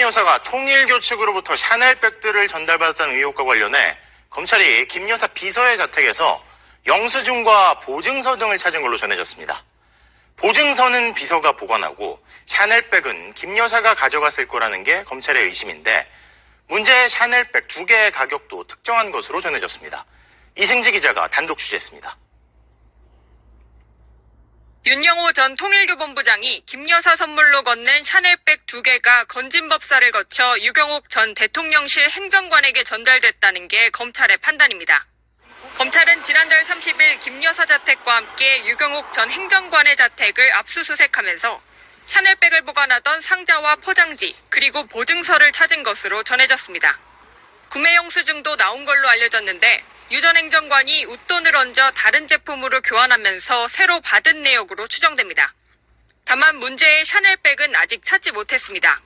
여사가 통일교 측으로부터 샤넬백들을 전달받았다는 의혹과 관련해 검찰이 김 여사 비서의 자택에서 영수증과 보증서 등을 찾은 걸로 전해졌습니다. 보증서는 비서가 보관하고 샤넬백은 김 여사가 가져갔을 거라는 게 검찰의 의심인데 문제의 샤넬백 두 개의 가격도 특정한 것으로 전해졌습니다. 이승지 기자가 단독 취재했습니다. 윤영호 전 통일교본부장이 김 여사 선물로 건넨 샤넬백 두 개가 건진법사를 거쳐 유경옥 전 대통령실 행정관에게 전달됐다는 게 검찰의 판단입니다. 검찰은 지난달 30일 김 여사 자택과 함께 유경옥 전 행정관의 자택을 압수수색하면서 샤넬백을 보관하던 상자와 포장지 그리고 보증서를 찾은 것으로 전해졌습니다. 구매 영수증도 나온 걸로 알려졌는데 유 전 행정관이 웃돈을 얹어 다른 제품으로 교환하면서 새로 받은 내역으로 추정됩니다. 다만 문제의 샤넬백은 아직 찾지 못했습니다.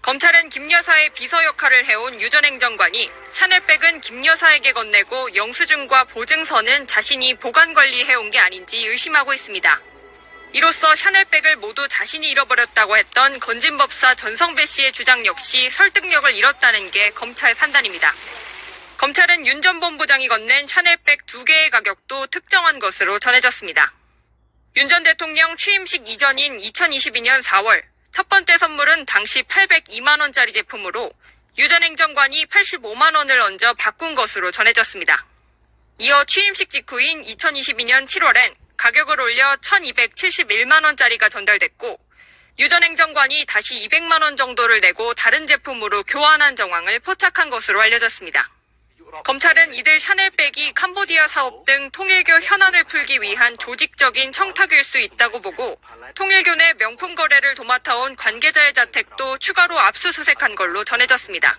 검찰은 김 여사의 비서 역할을 해온 유 전 행정관이 샤넬백은 김 여사에게 건네고 영수증과 보증서는 자신이 보관 관리해온 게 아닌지 의심하고 있습니다. 이로써 샤넬백을 모두 자신이 잃어버렸다고 했던 건진법사 전성배 씨의 주장 역시 설득력을 잃었다는 게 검찰 판단입니다. 검찰은 윤 전 본부장이 건넨 샤넬백 두 개의 가격도 특정한 것으로 전해졌습니다. 윤 전 대통령 취임식 이전인 2022년 4월 첫 번째 선물은 당시 802만원짜리 제품으로 유 전 행정관이 85만원을 얹어 바꾼 것으로 전해졌습니다. 이어 취임식 직후인 2022년 7월엔 가격을 올려 1271만원짜리가 전달됐고 유 전 행정관이 다시 200만원 정도를 내고 다른 제품으로 교환한 정황을 포착한 것으로 알려졌습니다. 검찰은 이들 샤넬백이 캄보디아 사업 등 통일교 현안을 풀기 위한 조직적인 청탁일 수 있다고 보고 통일교 내 명품 거래를 도맡아온 관계자의 자택도 추가로 압수수색한 걸로 전해졌습니다.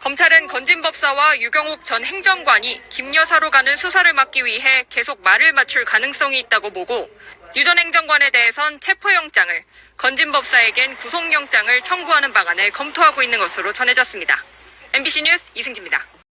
검찰은 건진법사와 유경옥 전 행정관이 김 여사로 가는 수사를 막기 위해 계속 말을 맞출 가능성이 있다고 보고 유 전 행정관에 대해선 체포영장을 건진법사에겐 구속영장을 청구하는 방안을 검토하고 있는 것으로 전해졌습니다. MBC 뉴스 이승지입니다.